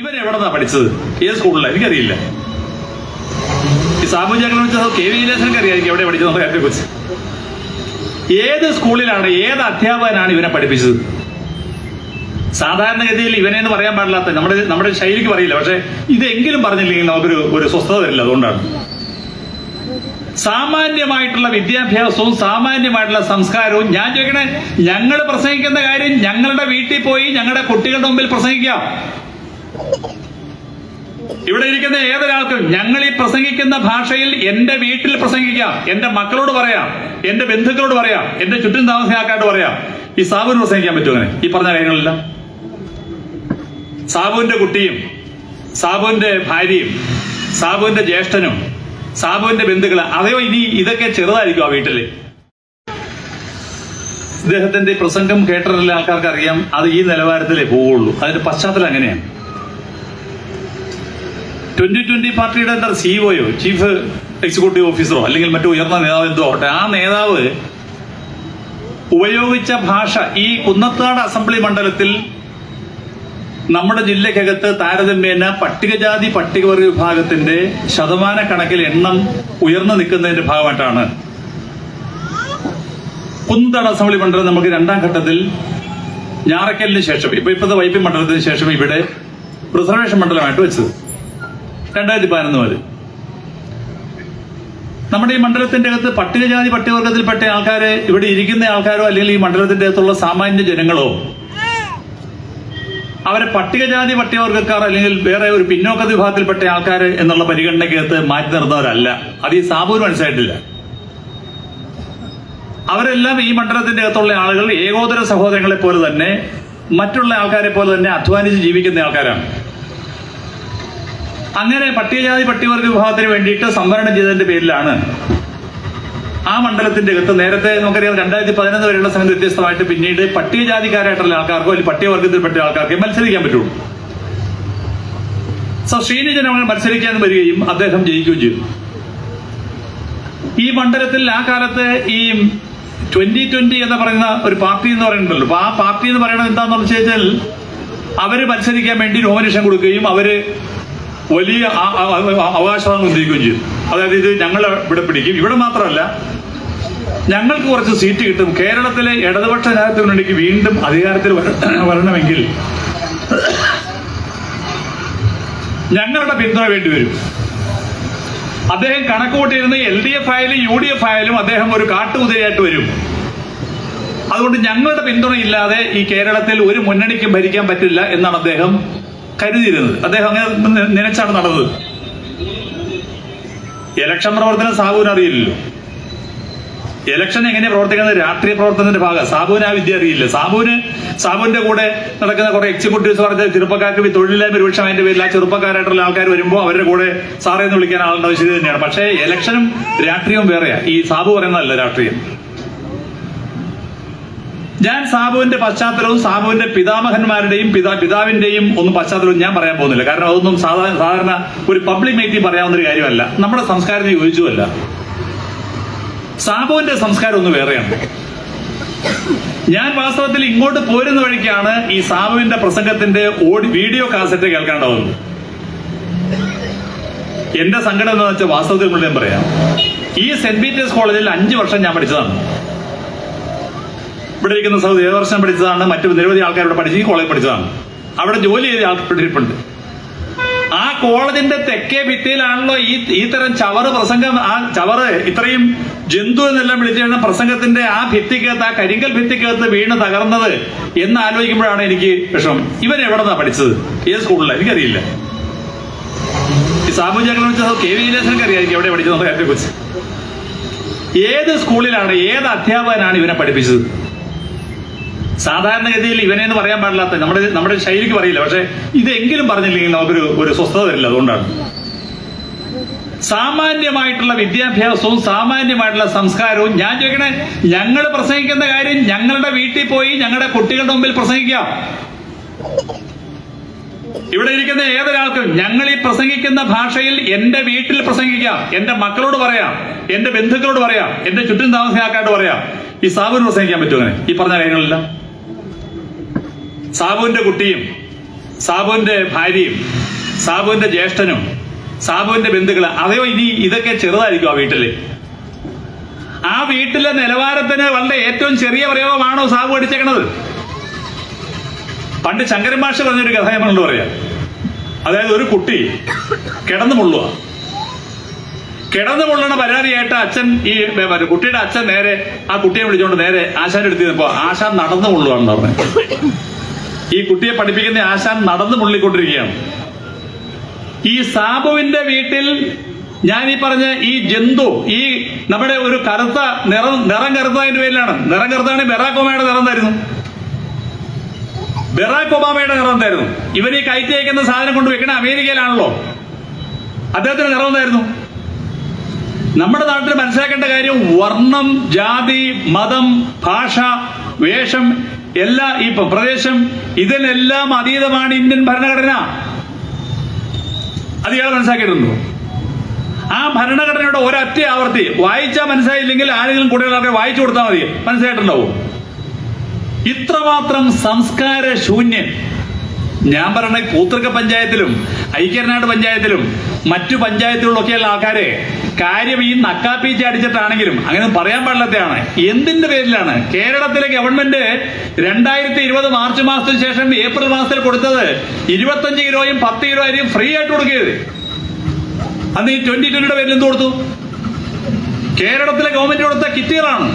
ഇവൻ എവിടെന്നാ പഠിച്ചത്? ഏത് സ്കൂളിലാണ് എനിക്കറിയില്ല. ഈ അറിയാമായിരിക്കും എവിടെ പഠിച്ചത് കുറിച്ച് ഏത് സ്കൂളിലാണ് ഏത് അധ്യാപകനാണ് ഇവനെ പഠിപ്പിച്ചത്? സാധാരണഗതിയിൽ ഇവനെ എന്ന് പറയാൻ പാടില്ലാത്ത നമ്മുടെ നമ്മുടെ ശൈലിക്ക് പറയില്ല പക്ഷെ ഇതെങ്കിലും പറഞ്ഞില്ലെങ്കിൽ നമുക്കൊരു ഒരു സ്വസ്ഥത വരില്ല അതുകൊണ്ടാണ്. സാമാന്യമായിട്ടുള്ള വിദ്യാഭ്യാസവും സാമാന്യമായിട്ടുള്ള സംസ്കാരവും ഞാൻ ചോദിക്കണേ ഞങ്ങൾ പ്രസംഗിക്കുന്ന കാര്യം ഞങ്ങളുടെ വീട്ടിൽ പോയി ഞങ്ങളുടെ കുട്ടികളുടെ മുമ്പിൽ പ്രസംഗിക്കാം. ഇവിടെ ഇരിക്കുന്ന ഏതൊരാൾക്കും ഞങ്ങൾ ഈ പ്രസംഗിക്കുന്ന ഭാഷയിൽ എന്റെ വീട്ടിൽ പ്രസംഗിക്കാം എന്റെ മക്കളോട് പറയാം എന്റെ ബന്ധുക്കളോട് പറയാം എന്റെ ചുറ്റും താമസിക്കാക്കാട്ട് പറയാം. ഈ സാബുവിന് പ്രസംഗിക്കാൻ പറ്റുമോ അങ്ങനെ? ഈ പറഞ്ഞ കാര്യങ്ങളെല്ലാം? സാബുവിന്റെ കുട്ടിയും സാബുവിന്റെ ഭാര്യയും സാബുവിന്റെ ജ്യേഷ്ഠനും സാബുവിന്റെ ബന്ധുക്കൾ അതോ ഇനി ഇതൊക്കെ ചെറുതായിരിക്കും ആ വീട്ടിൽ ഇദ്ദേഹത്തിന്റെ പ്രസംഗം കേട്ടിട്ടുള്ള ആൾക്കാർക്ക് അറിയാം അത് ഈ നിലവാരത്തിലേ പോവുള്ളൂ. അതിന്റെ പശ്ചാത്തലം അങ്ങനെയാണ്. ട്വന്റി ട്വന്റി പാർട്ടിയുടെ എന്താ സിഇഒയോ ചീഫ് എക്സിക്യൂട്ടീവ് ഓഫീസറോ അല്ലെങ്കിൽ മറ്റു ഉയർന്ന നേതാവ് എന്തോ ആവട്ടെ? ആ നേതാവ് ഉപയോഗിച്ച ഭാഷ ഈ കുന്നത്താട് അസംബ്ലി മണ്ഡലത്തിൽ നമ്മുടെ ജില്ലക്കകത്ത് താരതമ്യേന പട്ടികജാതി പട്ടികവർഗ വിഭാഗത്തിന്റെ ശതമാന കണക്കിൽ എണ്ണം ഉയർന്നു നിൽക്കുന്നതിന്റെ ഭാഗമായിട്ടാണ്. കുന്നത്താട് അസംബ്ലി മണ്ഡലം നമുക്ക് രണ്ടാം ഘട്ടത്തിൽ ഞാറക്കലിന് ശേഷം ഇപ്പൊ ഇപ്പോഴത്തെ വൈപ്പി മണ്ഡലത്തിന് ശേഷം ഇവിടെ റിസർവേഷൻ മണ്ഡലമായിട്ട് വെച്ചത്. രണ്ടായിരത്തി പതിനൊന്ന് നമ്മുടെ ഈ മണ്ഡലത്തിന്റെ അകത്ത് പട്ടികജാതി പട്ടികവർഗത്തിൽപ്പെട്ട ആൾക്കാരെ ഇവിടെ ഇരിക്കുന്ന ആൾക്കാരോ അല്ലെങ്കിൽ ഈ മണ്ഡലത്തിന്റെ അകത്തുള്ള സാമാന്യ ജനങ്ങളോ അവരെ പട്ടികജാതി പട്ടികവർഗക്കാർ അല്ലെങ്കിൽ വേറെ ഒരു പിന്നോക്ക വിഭാഗത്തിൽപ്പെട്ട ആൾക്കാർ എന്നുള്ള പരിഗണനയ്ക്കകത്ത് മാറ്റി നിർന്നവരല്ല അത് ഈ സാബൂർ മനസ്സിലായിട്ടില്ല. അവരെല്ലാം ഈ മണ്ഡലത്തിന്റെ അകത്തുള്ള ആളുകൾ ഏകോദര സഹോദരങ്ങളെ പോലെ തന്നെ മറ്റുള്ള ആൾക്കാരെ പോലെ തന്നെ അധ്വാനിച്ച് ജീവിക്കുന്ന ആൾക്കാരാണ്. അങ്ങനെ പട്ടികജാതി പട്ടികവർഗ വിഭാഗത്തിന് വേണ്ടിയിട്ട് സംവരണം ചെയ്തതിന്റെ പേരിലാണ് ആ മണ്ഡലത്തിന്റെ അകത്ത് നേരത്തെ നമുക്കറിയാം രണ്ടായിരത്തി പതിനൊന്ന് വരെയുള്ള സമയത്ത് വ്യത്യസ്തമായിട്ട് പിന്നീട് പട്ടികജാതിക്കാരായിട്ടുള്ള ആൾക്കാർക്കോ അല്ലെങ്കിൽ പട്ടികവർഗത്തിൽപ്പെട്ട ആൾക്കാർക്കോ മത്സരിക്കാൻ പറ്റുള്ളൂ. സോ ശ്രീനിജൻ മത്സരിക്കാൻ വരികയും അദ്ദേഹം ജയിക്കുകയും ചെയ്തു. ഈ മണ്ഡലത്തിൽ ആ കാലത്ത് ഈ ട്വന്റി ട്വന്റി എന്ന് പറയുന്ന ഒരു പാർട്ടി എന്ന് പറയുന്നുണ്ടല്ലോ. അപ്പൊ ആ പാർട്ടി എന്ന് പറയുന്നത് എന്താണെന്ന് വെച്ച് കഴിഞ്ഞാൽ അവർ മത്സരിക്കാൻ വേണ്ടി നോമിനേഷൻ കൊടുക്കുകയും അവർ വലിയ അവകാശമാണ് ഉന്നയിക്കുകയും ചെയ്തു. അതായത് ഇത് ഞങ്ങൾ ഇവിടെ പിടിക്കും. ഇവിടെ മാത്രമല്ല ഞങ്ങൾക്ക് കുറച്ച് സീറ്റ് കിട്ടും. കേരളത്തിലെ ഇടതുപക്ഷ മുന്നണിക്ക് വീണ്ടും അധികാരത്തിൽ വരണമെങ്കിൽ ഞങ്ങളുടെ പിന്തുണ വേണ്ടി വരും. അദ്ദേഹം കണക്ക് കൂട്ടിയിരുന്ന എൽ ഡി എഫ് ആയാലും യു ഡി എഫ് ആയാലും അദ്ദേഹം ഒരു കാട്ടുകുതിരയായിട്ട് വരും. അതുകൊണ്ട് ഞങ്ങളുടെ പിന്തുണയില്ലാതെ ഈ കേരളത്തിൽ ഒരു മുന്നണിക്കും ഭരിക്കാൻ പറ്റില്ല എന്നാണ് അദ്ദേഹം കരുതിയിരുന്നത്. അദ്ദേഹം അങ്ങനെ നനച്ചാണ് നടന്നത്. ഇലക്ഷൻ പ്രവർത്തനം സാബുവിന് അറിയില്ലല്ലോ. ഇലക്ഷൻ എങ്ങനെ പ്രവർത്തിക്കുന്നത്? രാഷ്ട്രീയ പ്രവർത്തനത്തിന്റെ ഭാഗം. സാബുവിന് ആ വിദ്യ അറിയില്ല. സാബുവിന് സാബുവിന്റെ കൂടെ നടക്കുന്ന കുറെ എക്സിക്യൂട്ടീവ്സ് പറഞ്ഞ ചെറുപ്പക്കാർക്ക് തൊഴിലില്ലായ്മ ഒരുപക്ഷം അതിന്റെ പേരിൽ ആ ചെറുപ്പക്കാരായിട്ടുള്ള ആൾക്കാർ വരുമ്പോൾ അവരുടെ കൂടെ സാറേ എന്ന് വിളിക്കാൻ ശരി തന്നെയാണ്. പക്ഷേ ഇലക്ഷനും രാഷ്ട്രീയവും വേറെയാണ് ഈ സാബു പറയുന്നതല്ല രാഷ്ട്രീയം. ഞാൻ സാബുവിന്റെ പശ്ചാത്തലവും സാബുവിന്റെ പിതാമഹന്മാരുടെയും പിതാ പിതാവിന്റെയും ഒന്നും പശ്ചാത്തലവും ഞാൻ പറയാൻ പോകുന്നില്ല. കാരണം അതൊന്നും സാധാരണ ഒരു പബ്ലിക് മീറ്റിംഗ് പറയാവുന്ന ഒരു കാര്യമല്ല. നമ്മുടെ സംസ്കാരത്തിന് യോജിച്ചുമല്ല സാബുവിന്റെ സംസ്കാരം ഒന്ന് വേറെയാണ്. ഞാൻ വാസ്തവത്തിൽ ഇങ്ങോട്ട് പോരുന്ന വഴിക്കാണ് ഈ സാബുവിന്റെ പ്രസംഗത്തിന്റെ വീഡിയോ കാസറ്റ് കേൾക്കാണ്ടാവുന്നത്. എന്റെ സങ്കടം എന്താണെന്ന് വെച്ചാൽ വാസ്തവത്തിൽ മുഴുവൻ പറയാം. ഈ സെന്റ് പീറ്റേഴ്സ് കോളേജിൽ അഞ്ചു വർഷം ഞാൻ പഠിച്ചതാണ്. ഇവിടെ ഇരിക്കുന്ന സൗദി വർഷം പഠിച്ചതാണ് മറ്റു നിരവധി ആൾക്കാർ ഇവിടെ പഠിച്ച് ഈ കോളേജ് പഠിച്ചതാണ്. അവിടെ ജോലി ചെയ്ത് ആൾപ്പെട്ടിട്ടുണ്ട് ആ കോളേജിന്റെ തെക്കേ ഭിത്തിയിലാണല്ലോ ഈ ഈ തരം ചവറ് പ്രസംഗം ആ ചവറ് ഇത്രയും ജന്തു എന്നെല്ലാം വിളിച്ചിരുന്ന പ്രസംഗത്തിന്റെ ആ ഭിത്തിക്കകത്ത് ആ കരിങ്കൽ ഭിത്തിക്കകത്ത് വീണ് തകർന്നത് എന്ന് ആലോചിക്കുമ്പോഴാണ് എനിക്ക് വിഷമം. ഇവൻ എവിടെന്നാ പഠിച്ചത്? ഏത് സ്കൂളിലാണ് എനിക്കറിയില്ല. ഈ സാമൂഹ്യങ്ങളെ വെച്ചാൽ കെ വി വിലാസനൊക്കെ അറിയാമായിരിക്കും എവിടെ പഠിച്ചത് കാര്യത്തെ കുറിച്ച്. ഏത് സ്കൂളിലാണ് ഏത് അധ്യാപകനാണ് ഇവനെ പഠിപ്പിച്ചത്? സാധാരണഗതിയിൽ ഇവനെ എന്ന് പറയാൻ പാടില്ലാത്ത നമ്മുടെ നമ്മുടെ ശൈലിക്ക് പറയില്ല. പക്ഷെ ഇതെങ്കിലും പറഞ്ഞില്ലെങ്കിൽ നമുക്കൊരു ഒരു സ്വസ്ഥത വരില്ല. അതുകൊണ്ടാണ്. സാമാന്യമായിട്ടുള്ള വിദ്യാഭ്യാസവും സാമാന്യമായിട്ടുള്ള സംസ്കാരവും ഞാൻ ചോദിക്കണേ ഞങ്ങൾ പ്രസംഗിക്കുന്ന കാര്യം ഞങ്ങളുടെ വീട്ടിൽ പോയി ഞങ്ങളുടെ കുട്ടികളുടെ മുമ്പിൽ പ്രസംഗിക്കാം ഇവിടെ ഇരിക്കുന്ന ഏതൊരാൾക്കും ഞങ്ങൾ ഈ പ്രസംഗിക്കുന്ന ഭാഷയിൽ എന്റെ വീട്ടിൽ പ്രസംഗിക്കാം. എന്റെ മക്കളോട് പറയാം. എന്റെ ബന്ധുക്കളോട് പറയാം. എന്റെ ചുറ്റും താമസിക്കാക്കാട്ട് പറയാം. ഈ സാബുവിന് പ്രസംഗിക്കാൻ പറ്റുമോ അങ്ങനെ? ഈ പറഞ്ഞ കാര്യങ്ങളെല്ലാം? സാബുവിന്റെ കുട്ടിയും സാബുവിന്റെ ഭാര്യയും സാബുവിന്റെ ജ്യേഷ്ഠനും സാബുവിന്റെ ബന്ധുക്കൾ അതെയോ ഇനി ഇതൊക്കെ ചെറുതായിരിക്കും ആ വീട്ടിൽ. ആ വീട്ടിലെ നിലവാരത്തിന് വളരെ ഏറ്റവും ചെറിയ പ്രയോഗമാണോ സാബു അടിച്ചേക്കണത്? പണ്ട് ശങ്കരൻ ഭാഷ പറഞ്ഞൊരു കഥ പറഞ്ഞിട്ട് പറയാം. അതായത് ഒരു കുട്ടി കിടന്നു മുള്ളുക കിടന്നു മുള്ളണ പരാതിയായിട്ട് അച്ഛൻ ഈ കുട്ടിയുടെ അച്ഛൻ നേരെ ആ കുട്ടിയെ വിളിച്ചുകൊണ്ട് നേരെ ആശാൻ എടുത്തിരുന്നപ്പോ ആശാൻ നടന്നു മുള്ളുവാണെന്ന് പറഞ്ഞു. ഈ കുട്ടിയെ പഠിപ്പിക്കുന്ന ആശാൻ നടന്നു മുള്ളിക്കൊണ്ടിരിക്കുകയാണ്. ഈ സാബുവിന്റെ വീട്ടിൽ ഞാൻ ഈ പറഞ്ഞ ഈ ജന്തു ഈ നമ്മുടെ ഒരു കറുത്ത നിറം നിറം കറുത്തതിന്റെ പേരിലാണ്. നിറം കറുത്താണ് ബെറാക് ഒബാമയുടെ നിറം തരുന്നു ബെറാക് ഒബാമയുടെ നിറം തരുന്നു ഇവൻ ഈ കയറ്റി അയക്കുന്ന സാധനം കൊണ്ട് വെക്കണ അമേരിക്കയിലാണല്ലോ. അദ്ദേഹത്തിന് നിറം തരുന്നു നമ്മുടെ നാട്ടിൽ മനസ്സിലാക്കേണ്ട കാര്യം വർണം ജാതി മതം ഭാഷ വേഷം എല്ലാ ഈ പ്രദേശം ഇതിനെല്ലാം അതീതമാണ് ഇന്ത്യൻ ഭരണഘടന. അത് ഇയാൾ മനസ്സിലാക്കിയിട്ടുണ്ടോ? ആ ഭരണഘടനയുടെ ഒരൊറ്റ ആവർത്തി. വായിച്ചാൽ മനസ്സിലായില്ലെങ്കിൽ ആരെങ്കിലും കൂടുതൽ വായിച്ചു കൊടുത്താൽ മതി. മനസ്സിലായിട്ടുണ്ടാവും. ഇത്രമാത്രം സംസ്കാര ശൂന്യൻ. ഞാൻ പറഞ്ഞ പൂത്തൃക്ക പഞ്ചായത്തിലും ഐക്യനാട് പഞ്ചായത്തിലും മറ്റു പഞ്ചായത്തുകളിലൊക്കെയുള്ള ആൾക്കാരെ കാര്യം ഈ നക്കാപ്പീച്ച അടിച്ചിട്ടാണെങ്കിലും അങ്ങനെ പറയാൻ പാടില്ലാത്തതാണ്. എന്തിന്റെ പേരിലാണ്? കേരളത്തിലെ ഗവൺമെന്റ് രണ്ടായിരത്തി ഇരുപത് മാർച്ച് മാസത്തിന് ശേഷം ഏപ്രിൽ മാസത്തിൽ കൊടുത്തത് ഇരുപത്തഞ്ച് കിലോയും പത്ത് കിലോ അരിയും ഫ്രീ ആയിട്ട് കൊടുക്കരുത് അന്ന് ഈ ട്വന്റി ട്വന്റിയുടെ പേരിൽ എന്ത് കൊടുത്തു? കേരളത്തിലെ ഗവൺമെന്റ് കൊടുത്ത കിറ്റുകളാണ്.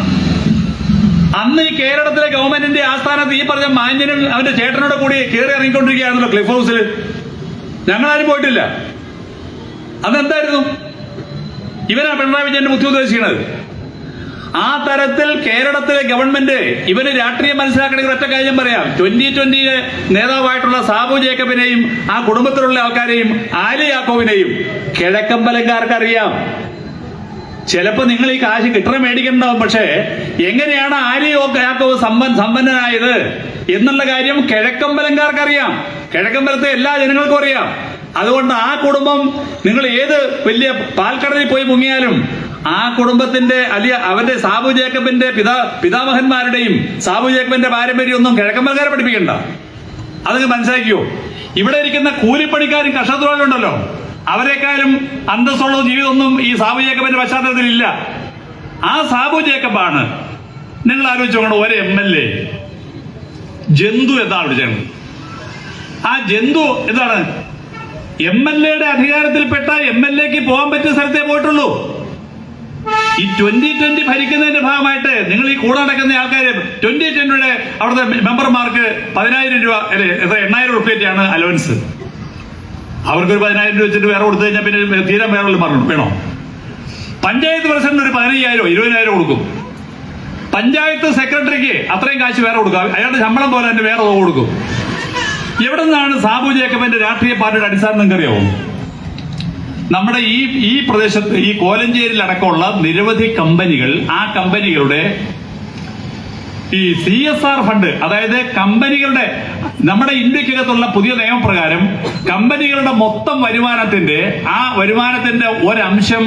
അന്ന് ഈ കേരളത്തിലെ ഗവൺമെന്റിന്റെ ആസ്ഥാനത്ത് ഈ പറഞ്ഞ മാന്യനും അവന്റെ ചേട്ടനോട് കൂടി കയറി ഇറങ്ങിക്കൊണ്ടിരിക്കുകയാണല്ലോ ക്ലിഫ് ഹൗസിൽ ഞങ്ങളാരും പോയിട്ടില്ല. അതെന്തായിരുന്നു? ഇവനാ പിണറായി വിജയന്റെ ബുദ്ധി ഉദ്ദേശിക്കുന്നത് ആ തരത്തിൽ കേരളത്തിലെ ഗവൺമെന്റ് ഇവന് രാഷ്ട്രീയം മനസ്സിലാക്കണമെങ്കിൽ ഒറ്റ കാര്യം പറയാം. ട്വന്റി ട്വന്റി നേതാവായിട്ടുള്ള സാബു ജേക്കബിനെയും ആ കുടുംബത്തിലുള്ള ആൾക്കാരെയും ആലി യാക്കോവിനെയും കിഴക്കമ്പലംകാർക്ക് ചിലപ്പോ നിങ്ങൾ ഈ കാശ് കിട്ടണ മേടിക്കണ്ടാവും പക്ഷേ എങ്ങനെയാണ് ആലിയോ യാക്കോവ് സമ്പൻ സമ്പന്നനായത് എന്നുള്ള കാര്യം കിഴക്കമ്പലംകാർക്ക് അറിയാം കിഴക്കമ്പലത്തെ എല്ലാ ജനങ്ങൾക്കും അറിയാം. അതുകൊണ്ട് ആ കുടുംബം നിങ്ങൾ ഏത് വലിയ പാൽക്കടലിൽ പോയി മുങ്ങിയാലും ആ കുടുംബത്തിന്റെ അല്ലെ അവന്റെ സാബു ജേക്കബിന്റെ പിതാ പിതാമഹന്മാരുടെയും സാബു ജേക്കബിന്റെ പാരമ്പര്യം ഒന്നും കിഴക്കമ്പലക്കാരെ പഠിപ്പിക്കണ്ട. അതങ്ങ് മനസ്സിലാക്കിയോ? ഇവിടെ ഇരിക്കുന്ന കൂലിപ്പണിക്കാരും കർഷകരുണ്ടല്ലോ അവരെക്കാളും അന്തസ്സുള്ള ജീവിതമൊന്നും ഈ സാബു ജേക്കബിന്റെ പശ്ചാത്തലത്തിൽ ഇല്ല. ആ സാബു ജേക്കബാണ്. നിങ്ങൾ ആലോചിച്ച് നോക്കണം ഒരു എം എൽ എ. ജന്തു എന്നാണ് വിളിച്ചത് ആ ജന്തു എന്താണ്? എം എൽ എയുടെ അധികാരത്തിൽപ്പെട്ട എം എൽ എക്ക് പോകാൻ പറ്റിയ സ്ഥലത്തേ പോയിട്ടുള്ളൂ. ഈ ട്വന്റി ട്വന്റി ഭരിക്കുന്നതിന്റെ ഭാഗമായിട്ട് നിങ്ങൾ ഈ കൂടെ നടക്കുന്ന ആൾക്കാര് ട്വന്റി ട്വന്റിയുടെ അവിടുത്തെ മെമ്പർമാർക്ക് പതിനായിരം രൂപ അല്ലെ എത്ര എണ്ണായിരം റുപ്യറ്റാണ് അലവൻസ്. അവർക്കൊരു പതിനായിരം രൂപ വെച്ചിട്ട് വേറെ കൊടുത്തു കഴിഞ്ഞാൽ പിന്നെ തീരെ വേറെ പറഞ്ഞു വേണോ? പഞ്ചായത്ത് പ്രസിഡന്റ് ഒരു പതിനയ്യായിരം ഇരുപതിനായിരം കൊടുക്കും. പഞ്ചായത്ത് സെക്രട്ടറിക്ക് അത്രയും കാശ് വേറെ കൊടുക്കും. അയാളുടെ ശമ്പളം പോലെ തന്നെ വേറെ കൊടുക്കും. എവിടെ നിന്നാണ് സാബു ജേക്കബിന്റെ രാഷ്ട്രീയ പാർട്ടിയുടെ അടിസ്ഥാനം നിങ്ങൾക്കറിയാവോ? നമ്മുടെ ഈ ഈ പ്രദേശത്ത് ഈ കോലഞ്ചേരിയിൽ അടക്കമുള്ള നിരവധി കമ്പനികൾ ആ കമ്പനികളുടെ ഈ സി എസ് ആർ ഫണ്ട് അതായത് കമ്പനികളുടെ നമ്മുടെ ഇന്ത്യക്കകത്തുള്ള പുതിയ നിയമപ്രകാരം കമ്പനികളുടെ മൊത്തം വരുമാനത്തിന്റെ ആ വരുമാനത്തിന്റെ ഒരംശം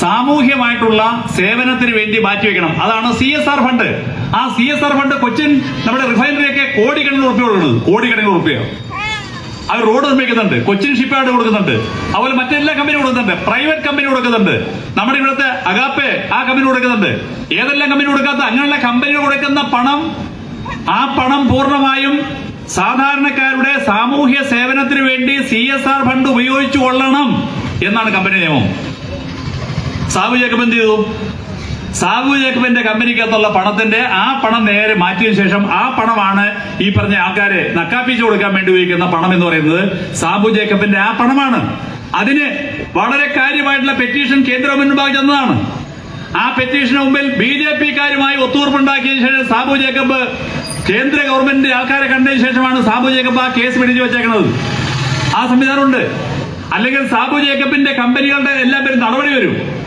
സാമൂഹ്യമായിട്ടുള്ള സേവനത്തിന് വേണ്ടി മാറ്റിവെക്കണം അതാണ് സി എസ് ആർ ഫണ്ട് ആ C S R fund Cochin നമ്മുടെ റിഫൈനറിയൊക്കെ കോടിക്കണക്കിന് ഉറപ്പിയുള്ളത് കോടിക്കണക്കിന് റുപ്യ അവർ റോഡ് നിർമ്മിക്കുന്നുണ്ട്. കൊച്ചിൻ ഷിപ്പ്യാർഡ് കൊടുക്കുന്നുണ്ട്. അതുപോലെ മറ്റെല്ലാ കമ്പനി കൊടുക്കുന്നുണ്ട്. പ്രൈവറ്റ് കമ്പനി കൊടുക്കുന്നുണ്ട്. നമ്മുടെ ഇവിടുത്തെ അഗാപ്പെ ആ കമ്പനി കൊടുക്കുന്നുണ്ട്. ഏതെല്ലാം കമ്പനി കൊടുക്കാത്ത അങ്ങനെയുള്ള കമ്പനി കൊടുക്കുന്ന പണം ആ പണം പൂർണമായും സാധാരണക്കാരുടെ സാമൂഹ്യ സേവനത്തിന് വേണ്ടി സി എസ് ആർ ഫണ്ട് ഉപയോഗിച്ചു കൊള്ളണം എന്നാണ് കമ്പനി നിയമം. ജേക്കബ് എന്ത് ചെയ്തു? സാബു ജേക്കബിന്റെ കമ്പനിക്കകത്തുള്ള പണത്തിന്റെ ആ പണം നേരെ മാറ്റിയതിനു ശേഷം ആ പണമാണ് ഈ പറഞ്ഞ ആൾക്കാരെ നക്കാപ്പിച്ചു കൊടുക്കാൻ വേണ്ടി ഉപയോഗിക്കുന്ന പണം എന്ന് പറയുന്നത്. സാബു ജേക്കബിന്റെ ആ പണമാണ്. അതിന് വളരെ കാര്യമായിട്ടുള്ള പെറ്റീഷൻ കേന്ദ്ര മുൻപാകെ ചെന്നതാണ്. ആ പെറ്റീഷന് മുമ്പിൽ ബി ജെ പിക്കാരുമായി ഒത്തുതീർപ്പുണ്ടാക്കിയതിനു ശേഷം സാബു ജേക്കബ് കേന്ദ്ര ഗവൺമെന്റിന്റെ ആൾക്കാരെ കണ്ടതിന് ശേഷമാണ് സാബു ജേക്കബ് ആ കേസ് പിടിച്ചു വെച്ചേക്കുന്നത്. ആ സംവിധാനമുണ്ട് അല്ലെങ്കിൽ സാബു ജേക്കബിന്റെ കമ്പനികളുടെ എല്ലാ പേരും നടപടി വരും.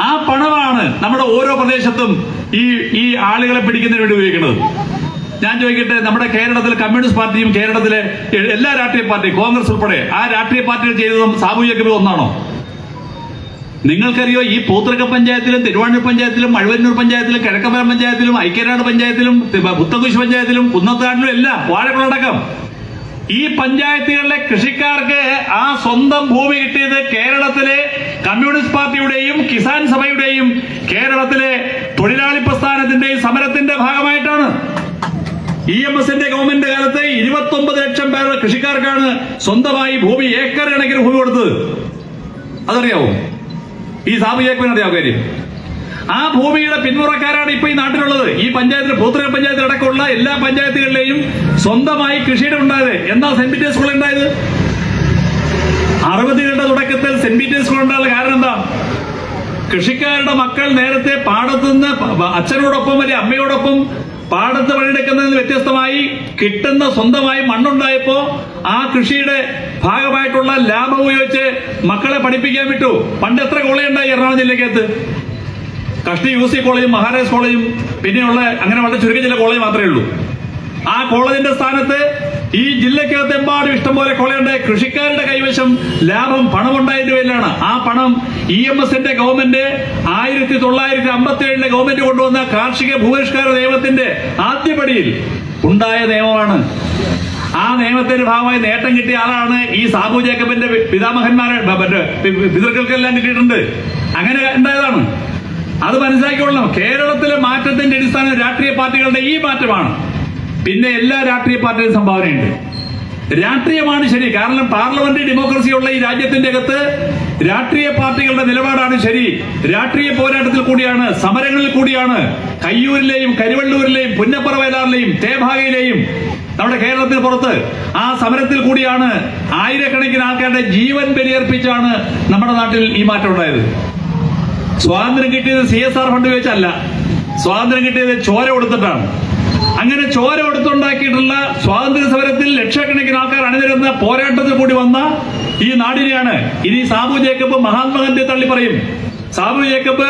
ആ പണമാണ് നമ്മുടെ ഓരോ പ്രദേശത്തും ഈ ഈ ആളുകളെ പിടിക്കുന്നതിന് വേണ്ടി ഉപയോഗിക്കുന്നത്. ഞാൻ ചോദിക്കട്ടെ നമ്മുടെ കേരളത്തിൽ കമ്മ്യൂണിസ്റ്റ് പാർട്ടിയും കേരളത്തിലെ എല്ലാ രാഷ്ട്രീയ പാർട്ടിയും കോൺഗ്രസ് ഉൾപ്പെടെ ആ രാഷ്ട്രീയ പാർട്ടികൾ ചെയ്തതും സാമൂഹിക കൃപ ഒന്നാണോ? നിങ്ങൾക്കറിയോ ഈ പൂത്തൃക പഞ്ചായത്തിലും തിരുവാണൂർ പഞ്ചായത്തിലും മഴവന്നൂർ പഞ്ചായത്തിലും കിഴക്കമ്പലം പഞ്ചായത്തിലും ഐക്യനാട് പഞ്ചായത്തിലും പുത്തകുശ് പഞ്ചായത്തിലും കുന്നത്താടിലും എല്ലാം വാഴക്കുളടക്കം ഈ പഞ്ചായത്തുകളിലെ കൃഷിക്കാർക്ക് ആ സ്വന്തം ഭൂമി കിട്ടിയത് കേരളത്തിലെ കമ്മ്യൂണിസ്റ്റ് പാർട്ടിയുടെയും കിസാൻ സഭയുടെയും കേരളത്തിലെ തൊഴിലാളി പ്രസ്ഥാനത്തിന്റെയും സമരത്തിന്റെ ഭാഗമായിട്ടാണ് ഇ എം എസിന്റെ ഗവൺമെന്റ് കാലത്ത് ഇരുപത്തി ലക്ഷം പേർ കൃഷിക്കാർക്കാണ് സ്വന്തമായി ഭൂമി ഏക്കർ കണക്കിന് ഭൂമി കൊടുത്തത്. അതറിയാവോ? ഈ സാബു ജേക്കബിന് അറിയാവോ കാര്യം? ആ ഭൂമിയുടെ പിന്മുറക്കാരാണ് ഇപ്പൊ ഈ നാട്ടിലുള്ളത്. ഈ പഞ്ചായത്തിൽ പൂത്തുറ പഞ്ചായത്തിൽ അടക്കമുള്ള എല്ലാ പഞ്ചായത്തുകളിലെയും സ്വന്തമായി കൃഷിയുടെ ഉണ്ടായത് എന്താ സെന്റ് പീറ്റേഴ്സ് സ്കൂളിൽ ഉണ്ടായത്? അറുപതുകളുടെ തുടക്കത്തിൽ സെന്റ് പീറ്റേഴ്സ് ഉണ്ടായത് കാരണം എന്താ? കൃഷിക്കാരുടെ മക്കൾ നേരത്തെ പാടത്തുനിന്ന് അച്ഛനോടൊപ്പം അല്ലെ അമ്മയോടൊപ്പം പാടത്ത് പണിയെടുക്കുന്നതിൽ വ്യത്യസ്തമായി കിട്ടുന്ന സ്വന്തമായി മണ്ണുണ്ടായപ്പോ ആ കൃഷിയുടെ ഭാഗമായിട്ടുള്ള ലാഭം ഉപയോഗിച്ച് മക്കളെ പഠിപ്പിക്കാൻ വിട്ടു. പണ്ട് എത്ര കോളേജുണ്ടായി എറണാകുളം ജില്ലക്കകത്ത്? കഷ്ടി യു സി കോളേജും മഹാരാജ് കോളേജും പിന്നെയുള്ള അങ്ങനെ വളരെ ചുരുക്കം ചില കോളേജ് മാത്രമേ ഉള്ളൂ. ആ കോളേജിന്റെ സ്ഥാനത്ത് ഈ ജില്ലക്കകത്ത് എമ്പാടും ഇഷ്ടംപോലെ കൊളയുണ്ട്. കൃഷിക്കാരുടെ കൈവശം ലാഭം പണം പണമുണ്ടായതിന്റെ പേരിലാണ്. ആ പണം ഇ എം എസിന്റെ ഗവൺമെന്റ് ആയിരത്തി തൊള്ളായിരത്തി അമ്പത്തി ഏഴിലെ ഗവൺമെന്റ് കൊണ്ടുവന്ന കാർഷിക ഭൂപരിഷ്കാര നിയമത്തിന്റെ ആദ്യപടിയിൽ ഉണ്ടായ നിയമമാണ്. ആ നിയമത്തിന്റെ ഭാഗമായി നേട്ടം കിട്ടിയ ആളാണ് ഈ സാബു ജേക്കബിന്റെ പിതാമഹന്മാരെ പിതൃക്കൾക്കെല്ലാം കിട്ടിയിട്ടുണ്ട്. അങ്ങനെ ഉണ്ടായതാണ്. അത് മനസ്സിലാക്കിക്കൊള്ളണം. കേരളത്തിലെ മാറ്റത്തിന്റെ അടിസ്ഥാനം രാഷ്ട്രീയ പാർട്ടികളുടെ ഈ മാറ്റമാണ്. പിന്നെ എല്ലാ രാഷ്ട്രീയ പാർട്ടിയും സംഭാവനയുണ്ട്. രാഷ്ട്രീയമാണ് ശരി കാരണം പാർലമെന്ററി ഡെമോക്രസി ഉള്ള ഈ രാജ്യത്തിന്റെ അകത്ത് രാഷ്ട്രീയ പാർട്ടികളുടെ നിലപാടാണ് ശരി. രാഷ്ട്രീയ പോരാട്ടത്തിൽ കൂടിയാണ് സമരങ്ങളിൽ കൂടിയാണ്. കയ്യൂരിലെയും കരുവള്ളൂരിലെയും പുന്നപ്പുറ വയലാറിലെയും തേഭാഗയിലെയും നമ്മുടെ കേരളത്തിന് പുറത്ത് ആ സമരത്തിൽ കൂടിയാണ് ആയിരക്കണക്കിന് ആൾക്കാരുടെ ജീവൻ ബലിയർപ്പിച്ചാണ് നമ്മുടെ നാട്ടിൽ ഈ മാറ്റം ഉണ്ടായത്. സ്വാതന്ത്ര്യം കിട്ടിയത് സി എസ് ആർ ഫണ്ട് വെച്ചല്ല. സ്വാതന്ത്ര്യം കിട്ടിയത് ചോര കൊടുത്തിട്ടാണ്. അങ്ങനെ ചോര കൊടുത്തുണ്ടാക്കിയിട്ടുള്ള സ്വാതന്ത്ര്യ സമരത്തിൽ ലക്ഷക്കണക്കിന് ആൾക്കാർ അണിനിരുന്ന പോരാട്ടത്തിൽ കൂടി വന്ന ഈ നാടിനെയാണ് ഇനി സാബു ജേക്കബ് മഹാത്മാഗാന്ധിയെ തള്ളി പറയും. സാബു ജേക്കബ്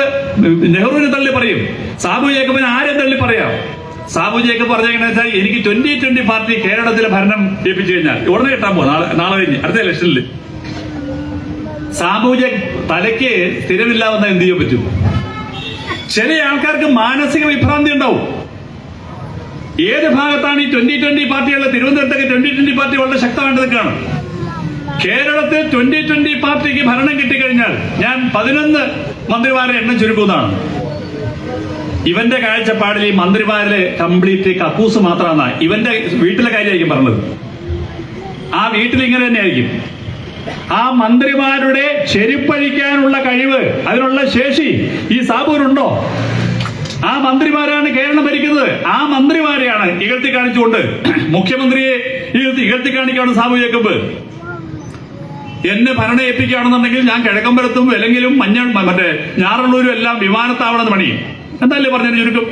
നെഹ്റുവിനെ തള്ളി പറയും. സാബു ജേക്കബിനെ ആരെ തള്ളി പറയാം? സാബു ജേക്കബ് പറഞ്ഞെങ്ങനെ എനിക്ക് ട്വന്റി ട്വന്റി പാർട്ടി കേരളത്തിലെ ഭരണം ഏൽപ്പിച്ചു കഴിഞ്ഞാൽ ഉടനെ കിട്ടാൻ പോകും. നാളെ നാളെ കഴിഞ്ഞ് അടുത്ത ഇലക്ഷനിൽ സാബു സാമൂഹ്യ തലയ്ക്ക് സ്ഥിരമില്ലാവുന്ന എന്ത് ചെയ്യാൻ പറ്റും? ചില ആൾക്കാർക്ക് മാനസിക വിഭ്രാന്തി ഉണ്ടാവും. ഏത് ഭാഗത്താണ് ഈ ട്വന്റി ട്വന്റി പാർട്ടിയുള്ള തിരുവനന്തപുരത്തൊക്കെ ട്വന്റി ട്വന്റി പാർട്ടി വളരെ ശക്തമായിട്ട് നിൽക്കുകയാണ്. കേരളത്തിൽ ട്വന്റി ട്വന്റി പാർട്ടിക്ക് ഭരണം കിട്ടിക്കഴിഞ്ഞാൽ ഞാൻ പതിനൊന്ന് മന്ത്രിമാരെ എണ്ണം ചുരുക്കുന്നതാണ്. ഇവന്റെ കാഴ്ചപ്പാടിൽ ഈ മന്ത്രിമാരിലെ കംപ്ലീറ്റ് കക്കൂസ് മാത്രമാണ് ഇവന്റെ വീട്ടിലെ കാര്യമായിരിക്കും പറഞ്ഞത്. ആ വീട്ടിൽ ഇങ്ങനെ തന്നെയായിരിക്കും. ആ മന്ത്രിമാരുടെ ചെരുപ്പഴിക്കാനുള്ള കഴിവ് അതിനുള്ള ശേഷി ഈ സാബുവിനുണ്ടോ ആ മന്ത്രിമാരാണ് കേരളം ഭരിക്കുന്നത്. ആ മന്ത്രിമാരെയാണ് ഇകഴ്ത്തി കാണിച്ചുകൊണ്ട് മുഖ്യമന്ത്രിയെ ഇകഴ്ത്തി കാണിക്കാണ് സാബു ജേക്കബ്. എന്നെ ഭരണം ഏൽപ്പിക്കുകയാണെന്നുണ്ടെങ്കിൽ ഞാൻ കിഴക്കമ്പലത്തും വിലങ്ങിലും മഞ്ഞ മറ്റേ ഞാറള്ളൂരും എല്ലാം വിമാനത്താവളം പണിയും എന്തല്ലേ പറഞ്ഞതിന് ചുരുക്കം?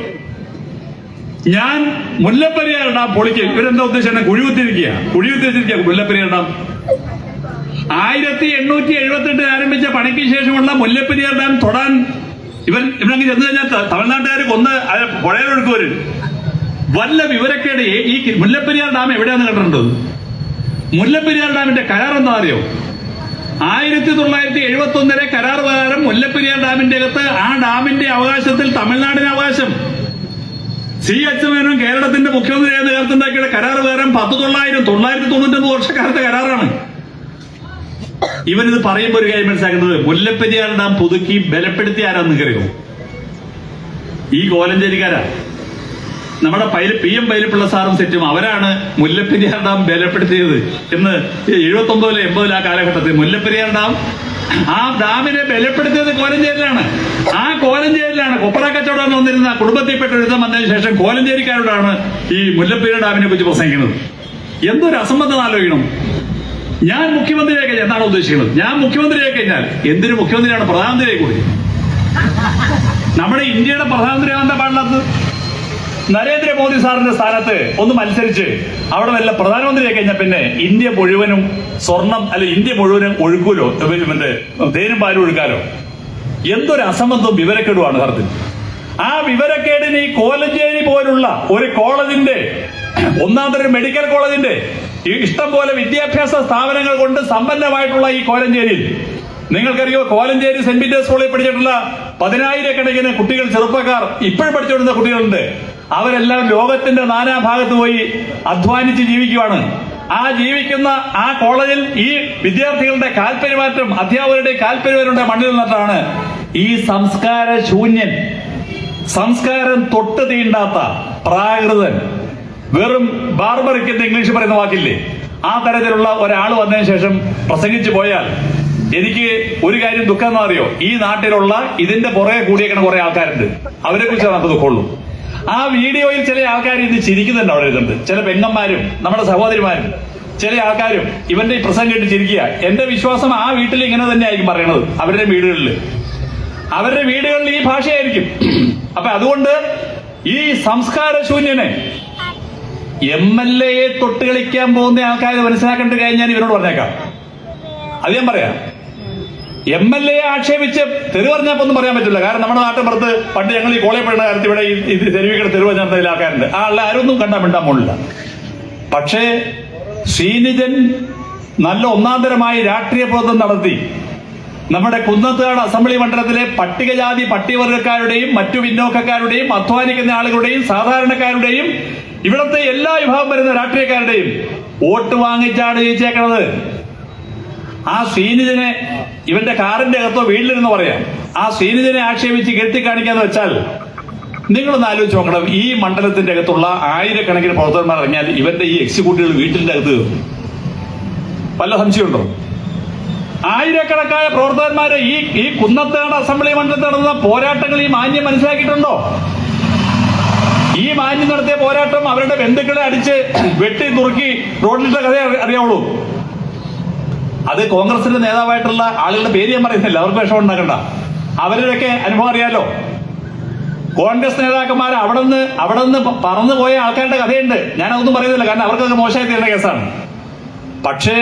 ഞാൻ മുല്ലപ്പെരിയാർ ഡാം പൊളിക്ക് ഇവരെന്താ ഉദ്ദേശം കുഴികുത്തിരിക്കുക കുഴികുത്തിരിക്കുക മുല്ലപ്പെരിയാർ ആയിരത്തി എണ്ണൂറ്റി എഴുപത്തെട്ടിൽ ആരംഭിച്ച പണിക്ക് ശേഷമുള്ള മുല്ലപ്പെരിയാർ ഡാം തൊടാൻ ഇവൻ ഇവനങ്ങ് ചെന്ന് കഴിഞ്ഞാൽ തമിഴ്നാട്ടുകാർ കൊന്ന് പുഴയിലൊഴുക്കുവരും. വല്ല വിവരക്കേട് ഈ- മുല്ലപ്പെരിയാർ ഡാം എവിടെയാണ് കണ്ടിട്ടുണ്ടത് മുല്ലപ്പെരിയാർ ഡാമിന്റെ കരാർ എന്താ അറിയോ ആയിരത്തി തൊള്ളായിരത്തി എഴുപത്തി ഒന്നിലെ കരാർ പ്രകാരം മുല്ലപ്പെരിയാർ ഡാമിന്റെ അകത്ത് ആ ഡാമിന്റെ അവകാശത്തിൽ തമിഴ്നാടിന് അവകാശം. സി എച്ച് കേരളത്തിന്റെ മുഖ്യമന്ത്രിയായ കാലത്തുണ്ടാക്കിയ കരാർ പ്രകാരം പത്ത് തൊള്ളായിരം തൊള്ളായിരത്തി തൊണ്ണൂറ്റൊമ്പത് വർഷക്കാലത്തെ കരാറാണ്. ഇവനിത് പറയുമ്പോൾ ഒരു കാര്യം മനസ്സിലാക്കുന്നത് മുല്ലപ്പെരിയാർ ഡാം പുതുക്കി ബലപ്പെടുത്തി ആരാന്ന് കറിയോ ഈ കോലഞ്ചേരിക്കാരാ. നമ്മുടെ പൈല പി എം പൈലപ്പിള്ള സാറും സെറ്റും അവരാണ് മുല്ലപ്പെരിയാർ ഡാം ബലപ്പെടുത്തിയത് എന്ന് എഴുപത്തി ഒമ്പതിലെ എൺപതിലെ ആ കാലഘട്ടത്തിൽ മുല്ലപ്പെരിയാർ ഡാം ആ ഡാമിനെ ബലപ്പെടുത്തിയത് കോലഞ്ചേരിയിലാണ്. ആ കോലഞ്ചേരിയിലാണ്. കൊപ്പറ കച്ചവടം വന്നിരുന്ന കുടുംബത്തിൽപ്പെട്ട ഒരുത്തം വന്നതിന് ശേഷം കോലഞ്ചേരിക്കാരോടാണ് ഈ മുല്ലപ്പെരിയാർ ഡാമിനെ കുറിച്ച് പ്രസംഗിക്കുന്നത്. എന്തൊരു അസംബന്ധം ആലോചിക്കണം. ഞാൻ മുഖ്യമന്ത്രിയായി കഴിഞ്ഞാൽ എന്നാണ് ഉദ്ദേശിക്കുന്നത്? ഞാൻ മുഖ്യമന്ത്രിയായി കഴിഞ്ഞാൽ എന്തിനു മുഖ്യമന്ത്രിയാണ് പ്രധാനമന്ത്രിയായി കൂടി? നമ്മുടെ ഇന്ത്യയുടെ പ്രധാനമന്ത്രിയാവാൻ പാടില്ലാത്തത്? നരേന്ദ്രമോദി സാറിന്റെ സ്ഥാനത്ത് ഒന്ന് മത്സരിച്ച് അവിടെ വല്ല പ്രധാനമന്ത്രിയായി കഴിഞ്ഞാൽ പിന്നെ ഇന്ത്യ മുഴുവനും സ്വർണം അല്ല ഇന്ത്യ മുഴുവനും മറ്റേ തേനും പാലും ഒഴുക്കാലോ എന്തൊരു അസംബന്ധവും വിവരക്കേടുമാണ് സാറത്തിൽ ആ വിവരക്കേടിന് ഈ കോലഞ്ചേരി പോലുള്ള ഒരു കോളേജിന്റെ ഒന്നാം തരം മെഡിക്കൽ കോളേജിന്റെ ഇഷ്ടം പോലെ വിദ്യാഭ്യാസ സ്ഥാപനങ്ങൾ കൊണ്ട് സമ്പന്നമായിട്ടുള്ള ഈ കോലഞ്ചേരിയിൽ. നിങ്ങൾക്കറിയോ കോലഞ്ചേരി സെന്റ് പീറ്റേഴ്സ് സ്കൂളിൽ പഠിച്ചിട്ടുള്ള പതിനായിരക്കണക്കിന് കുട്ടികൾ ചെറുപ്പക്കാർ ഇപ്പോഴും പഠിച്ചുകൊണ്ടിരുന്ന കുട്ടികളുണ്ട്. അവരെല്ലാം ലോകത്തിന്റെ നാനാഭാഗത്ത് പോയി അധ്വാനിച്ച് ജീവിക്കുവാണ്. ആ ജീവിക്കുന്ന ആ കോളേജിൽ ഈ വിദ്യാർത്ഥികളുടെ കാൽപെരുമാറ്റം അധ്യാപകരുടെ കാൽപെരുമാറ്റം മണ്ണിൽ നിന്നിട്ടാണ് ഈ സംസ്കാര ശൂന്യൻ സംസ്കാരം തൊട്ട് തീണ്ടാത്ത പ്രാകൃതൻ വെറും ബാർബറിക്ക് എന്ന് ഇംഗ്ലീഷ് പറയുന്ന വാക്കില്ലേ? ആ തരത്തിലുള്ള ഒരാൾ വന്നതിന് ശേഷം പ്രസംഗിച്ചു പോയാൽ എനിക്ക് ഒരു കാര്യം ദുഃഖം എന്ന് അറിയോ? ഈ നാട്ടിലുള്ള ഇതിന്റെ പുറകെ കൂടിയേക്കണ കുറെ ആൾക്കാരുണ്ട്. അവരെ കുറിച്ച് നമുക്ക് ദുഃഖമുള്ളൂ. ആ വീഡിയോയിൽ ചില ആൾക്കാർ ഇത് ചിരിക്കുന്നുണ്ട് അവിടെ ഇരുന്നുണ്ട് ചില പെങ്ങന്മാരും നമ്മുടെ സഹോദരിമാരും ചില ആൾക്കാരും ഇവന്റെ ഈ പ്രസംഗം കേട്ട് ചിരിക്കുക. എന്റെ വിശ്വാസം ആ വീട്ടിൽ ഇങ്ങനെ തന്നെ ആയിരിക്കും പറയണത് അവരുടെ വീടുകളിൽ അവരുടെ വീടുകളിൽ ഈ ഭാഷയായിരിക്കും. അപ്പൊ അതുകൊണ്ട് ഈ സംസ്കാര ശൂന്യനെ എം എൽ എയെ തൊട്ട് കളിക്കാൻ പോകുന്ന ആൾക്കാരെ മനസ്സിലാക്കേണ്ട കാര്യം ഞാൻ ഇവരോട് പറഞ്ഞേക്കാം. അത് ഞാൻ പറയാം. എം എൽ എ ആക്ഷേപിച്ച് തെരുവ് പറഞ്ഞപ്പോ ഒന്നും പറയാൻ പറ്റില്ല. കാരണം നമ്മുടെ നാട്ടിൻപുറത്ത് പണ്ട് ഞങ്ങൾ ഈ കോളേജ് പഠന കാര്യത്തിൽ ഇവിടെ ഈ ഇത് തെരുവിക്കട തെരുവ് നടത്തുന്ന ആൾക്കാരുണ്ട്. ആ ആളെ ആരൊന്നും കണ്ടാൽ മിണ്ടാൻ പോണില്ല. പക്ഷേ ശ്രീനിജൻ നല്ല ഒന്നാന്തരമായി രാഷ്ട്രീയ പ്രവർത്തനം നടത്തി. നമ്മുടെ കുന്നത്തുകാട് അസംബ്ലി മണ്ഡലത്തിലെ പട്ടികജാതി പട്ടികവർഗക്കാരുടെയും മറ്റു പിന്നോക്കക്കാരുടെയും അധ്വാനിക്കുന്ന ആളുകളുടെയും സാധാരണക്കാരുടെയും ഇവിടുത്തെ എല്ലാ വിഭാഗം വരുന്ന രാഷ്ട്രീയക്കാരുടെയും വോട്ട് വാങ്ങിച്ചാണ് ജയിച്ചേക്കണത്. ആ സീനിജനെ ഇവന്റെ കാറിന്റെ അകത്തോ വീട്ടിലിരുന്ന് പറയാം. ആ സീനിജനെ ആക്ഷേപിച്ച് കെട്ടി കാണിക്കാന്ന് വെച്ചാൽ നിങ്ങളൊന്ന് ആലോചിച്ച് നോക്കണം. ഈ മണ്ഡലത്തിന്റെ അകത്തുള്ള ആയിരക്കണക്കിന് പ്രവർത്തകന്മാർ ഇറങ്ങിയാൽ ഇവന്റെ ഈ എക്സിക്യൂട്ടീവുകൾ വീട്ടിന്റെ അകത്ത്. വല്ല സംശയമുണ്ടോ? ആയിരക്കണക്കായ പ്രവർത്തകന്മാരെ ഈ ഈ കുന്നത്തേട അസംബ്ലി മണ്ഡലത്തിൽ നടന്ന പോരാട്ടങ്ങൾ ഈ മാന്യം മനസ്സിലാക്കിയിട്ടുണ്ടോ? ഈ മാന്യം നടത്തിയ പോരാട്ടം അവരുടെ ബന്ധുക്കളെ അടിച്ച് വെട്ടി നുറുക്കി റോഡിലിട്ട കഥ അറിയാവുള്ളൂ. അത് കോൺഗ്രസിന്റെ നേതാവായിട്ടുള്ള ആളുകളുടെ പേര് ഞാൻ പറയുന്നില്ല. അവർക്ക് വിഷമം ഉണ്ടാക്കണ്ട. അവരുടെയൊക്കെ അനുഭവം അറിയാലോ. കോൺഗ്രസ് നേതാക്കന്മാർ അവിടെ നിന്ന് അവിടെ നിന്ന് പറന്നു പോയ ആൾക്കാരുടെ കഥയുണ്ട്. ഞാൻ അതൊന്നും പറയുന്നില്ല. കാരണം അവർക്കൊക്കെ മോശമായി തീരുന്ന കേസാണ്. പക്ഷേ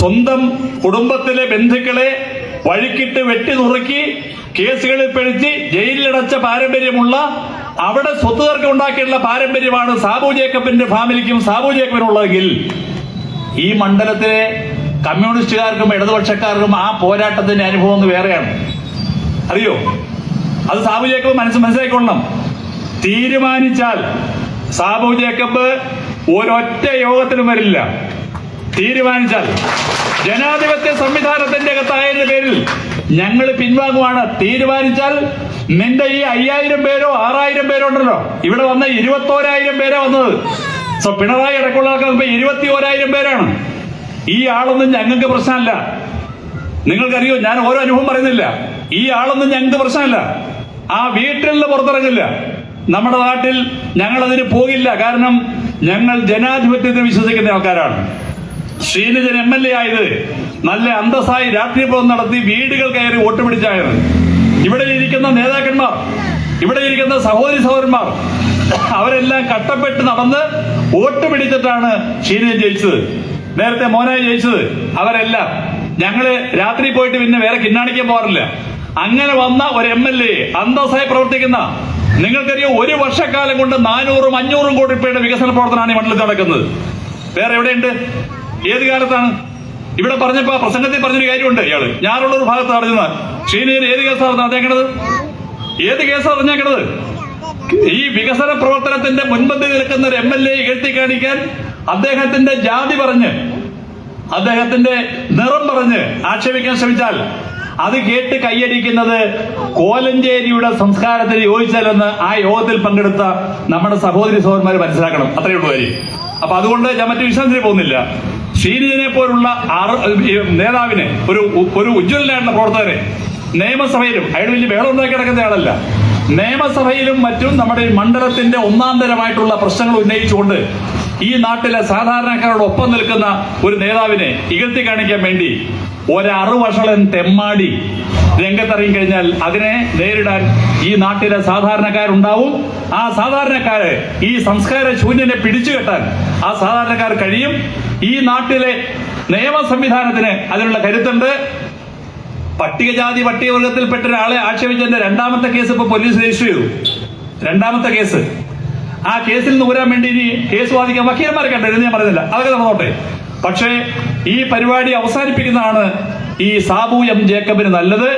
സ്വന്തം കുടുംബത്തിലെ ബന്ധുക്കളെ വഴിക്കിട്ട് വെട്ടി നുറുക്കി കേസുകളിൽ പെടുത്തി ജയിലിലടച്ച പാരമ്പര്യമുള്ള അവിടെ സ്വത്ത് തർക്കം ഉണ്ടാക്കിയിട്ടുള്ള പാരമ്പര്യമാണ് സാബു ജേക്കബിന്റെ ഫാമിലിക്കും സാബു ജേക്കബിനുള്ളതെങ്കിൽ ഈ മണ്ഡലത്തിലെ കമ്മ്യൂണിസ്റ്റുകാർക്കും ഇടതുപക്ഷക്കാർക്കും ആ പോരാട്ടത്തിന്റെ അനുഭവം ഒന്ന് വേറെയാണ്. അറിയോ? അത് സാബു ജേക്കബ് മനസ്സ് മനസ്സിലാക്കിക്കൊള്ളണം. തീരുമാനിച്ചാൽ സാബു ജേക്കബ് ഒരൊറ്റ യോഗത്തിനും വരില്ല. തീരുമാനിച്ചാൽ. ജനാധിപത്യ സംവിധാനത്തിന്റെ അകത്തായതിന്റെ പേരിൽ ഞങ്ങൾ പിൻവാങ്ങുവാണ്. തീരുമാനിച്ചാൽ നിന്റെ ഈ അയ്യായിരം പേരോ ആറായിരം പേരോ ഉണ്ടല്ലോ. ഇവിടെ വന്ന ഇരുപത്തോരായിരം പേരാ വന്നത്. സോ പിണറായി അടക്കമുള്ള ആൾക്കാർ ഇരുപത്തി ഓരായിരം പേരാണ്. ഈ ആളൊന്നും ഞങ്ങൾക്ക് പ്രശ്നമല്ല. നിങ്ങൾക്കറിയോ ഞാൻ ഓരോ അനുഭവം പറയുന്നില്ല. ഈ ആളൊന്നും ഞങ്ങൾക്ക് പ്രശ്നമല്ല. ആ വീട്ടിൽ നിന്ന് പുറത്തിറങ്ങില്ല. നമ്മുടെ നാട്ടിൽ ഞങ്ങൾ അതിന് പോകില്ല. കാരണം ഞങ്ങൾ ജനാധിപത്യത്തിന് വിശ്വസിക്കുന്ന ആൾക്കാരാണ്. ശ്രീനിജൻ എം എൽ എ ആയത്. നല്ല അന്തസ്സായി രാത്രി പ്രവർത്തനം നടത്തി വീടുകൾ കയറി വോട്ട് പിടിച്ചായത് ഇവിടെ ഇരിക്കുന്ന നേതാക്കന്മാർ ഇവിടെ ഇരിക്കുന്ന സഹോദരി സഹോദരന്മാർ അവരെല്ലാം കട്ടപ്പെട്ട് നടന്ന് വോട്ട് പിടിച്ചിട്ടാണ് ഷീനയെ ജയിച്ചത്. നേരത്തെ മോനായി ജയിച്ചത് അവരെല്ലാം. ഞങ്ങൾ രാത്രി പോയിട്ട് പിന്നെ വേറെ കിന്നാണിക്കാൻ പോകാറില്ല. അങ്ങനെ വന്ന ഒരു എം എൽ എ അന്തസ്സായി പ്രവർത്തിക്കുന്ന നിങ്ങൾക്കറിയാം ഒരു വർഷക്കാലം കൊണ്ട് നാനൂറും അഞ്ഞൂറും കോടി രൂപയുടെ വികസന പ്രവർത്തനമാണ് ഈ മണ്ഡലത്തിൽ നടക്കുന്നത്. വേറെ എവിടെയുണ്ട്? ഏത് കാലത്താണ്? ഇവിടെ പറഞ്ഞപ്പോ പ്രസംഗത്തിൽ പറഞ്ഞൊരു കാര്യമുണ്ട് ഇയാൾ. ഞാനുള്ള ഒരു ഭാഗത്ത് അറിഞ്ഞത് ഷീനയിൽ ഏത് കേസാണ് നടന്നേക്കണത് ഏത് കേസാണ് അറിഞ്ഞേക്കണത്? ഈ വികസന പ്രവർത്തനത്തിന്റെ മുൻപന്തി നിൽക്കുന്ന ഒരു എം എൽ എ കാണിക്കാൻ അദ്ദേഹത്തിന്റെ ജാതി പറഞ്ഞ് അദ്ദേഹത്തിന്റെ നിറം പറഞ്ഞ് ആക്ഷേപിക്കാൻ ശ്രമിച്ചാൽ അത് കേട്ട് കൈയടിക്കുന്നത് കോലഞ്ചേരിയുടെ സംസ്കാരത്തിന് യോജിച്ചാലെന്ന് ആ യോഗത്തിൽ പങ്കെടുത്ത നമ്മുടെ സഹോദരി സഹോദരന്മാർ മനസ്സിലാക്കണം. ഉള്ളൂ കാര്യം. അപ്പൊ അതുകൊണ്ട് ഞാൻ മറ്റു വിശ്വാസത്തിന് പോകുന്നില്ല. ശ്രീനിജനെ പോലുള്ള നേതാവിനെ ഒരു ഒരു ഉജ്ജ്വലനായിട്ടുള്ള പ്രവർത്തകരെ നിയമസഭയിലും അയാൾ വലിയ വേളം ഉണ്ടാക്കി കിടക്കുന്ന ആളല്ല. നിയമസഭയിലും മറ്റും നമ്മുടെ മണ്ഡലത്തിന്റെ ഒന്നാന്തരമായിട്ടുള്ള പ്രശ്നങ്ങൾ ഉന്നയിച്ചുകൊണ്ട് ഈ നാട്ടിലെ സാധാരണക്കാരോട് ഒപ്പം നിൽക്കുന്ന ഒരു നേതാവിനെ ഇകഴ്ത്തി കാണിക്കാൻ വേണ്ടി ഒരറുവഷളൻ തെമ്മാടി രംഗത്തിറങ്ങി കഴിഞ്ഞാൽ അതിനെ നേരിടാൻ ഈ നാട്ടിലെ സാധാരണക്കാരുണ്ടാവും. ആ സാധാരണക്കാരെ ഈ സംസ്കാര ശൂന്യനെ പിടിച്ചു കെട്ടാൻ ആ സാധാരണക്കാർ കഴിയും. ഈ നാട്ടിലെ നിയമ സംവിധാനത്തിന് അതിനുള്ള കരുത്തുണ്ട്. പട്ടികജാതി പട്ടികവർഗത്തിൽപ്പെട്ട ഒരാളെ ആക്ഷേപിച്ചതിന്റെ രണ്ടാമത്തെ കേസ് ഇപ്പൊ പോലീസ് രജിസ്റ്റർ ചെയ്തു. രണ്ടാമത്തെ കേസ്. ആ കേസിൽ നിന്ന് ഊരാൻ വേണ്ടി ഇനി കേസ് വാദിക്കാൻ വക്കീലന്മാരെ കണ്ടിരുന്നു ഞാൻ പറഞ്ഞില്ല. അതൊക്കെ നടന്നോട്ടെ. പക്ഷേ ഈ പരിപാടി അവസാനിപ്പിക്കുന്നതാണ് ഈ സാബു എം ജേക്കബിന് നല്ലത്.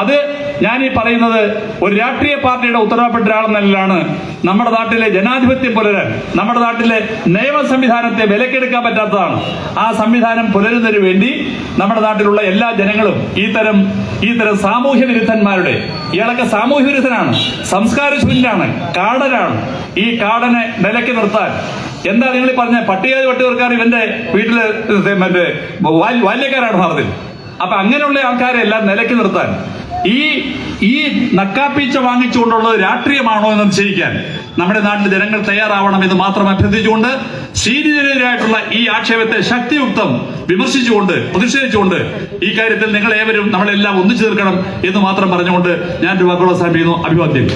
അത് ഞാൻ ഈ പറയുന്നത് ഒരു രാഷ്ട്രീയ പാർട്ടിയുടെ ഉത്തരവാദപ്പെട്ട ഒരാളെന്നല്ലാണ് നമ്മുടെ നാട്ടിലെ ജനാധിപത്യം പുലരാൻ നമ്മുടെ നാട്ടിലെ നിയമ സംവിധാനത്തെ വിലക്കെടുക്കാൻ പറ്റാത്തതാണ്. ആ സംവിധാനം പുലരുന്നതിന് വേണ്ടി നമ്മുടെ നാട്ടിലുള്ള എല്ലാ ജനങ്ങളും ഈ തരം ഈ തരം സാമൂഹ്യ വിരുദ്ധന്മാരുടെ ഇയാളൊക്കെ സാമൂഹ്യ വിരുദ്ധനാണ് സംസ്കാര ശൂന്യനാണ് കാടനാണ് ഈ കാടനെ നിലയ്ക്ക് നിർത്താൻ എന്താ നിങ്ങൾ പറഞ്ഞ പട്ടികജാതി പട്ടികർക്കാർ ഇവന്റെ വീട്ടിലെ മറ്റേ ബാല്യ- ബാല്യക്കാരാണ് ഭാരതത്തിൽ അപ്പൊ അങ്ങനെയുള്ള ആൾക്കാരെ എല്ലാം നിലയ്ക്ക് നിർത്താൻ ഈ ഈ നക്കാപ്പീച്ച വാങ്ങിച്ചുകൊണ്ടുള്ളത് രാഷ്ട്രീയമാണോ എന്ന് നിശ്ചയിക്കാൻ നമ്മുടെ നാട്ടിൽ ജനങ്ങൾ തയ്യാറാവണം എന്ന് മാത്രം അഭ്യർത്ഥിച്ചുകൊണ്ട് സീനിയറിനെതിരായിട്ടുള്ള ഈ ആക്ഷേപത്തെ ശക്തിയുക്തം വിമർശിച്ചുകൊണ്ട് പ്രതിഷേധിച്ചുകൊണ്ട് ഈ കാര്യത്തിൽ നിങ്ങൾ ഏവരും നമ്മളെല്ലാം ഒന്നിച്ചു തീർക്കണം എന്ന് മാത്രം പറഞ്ഞുകൊണ്ട് ഞാൻ വാക്കുകൾ അവസാനിപ്പിക്കുന്നു അഭിവാദ്യം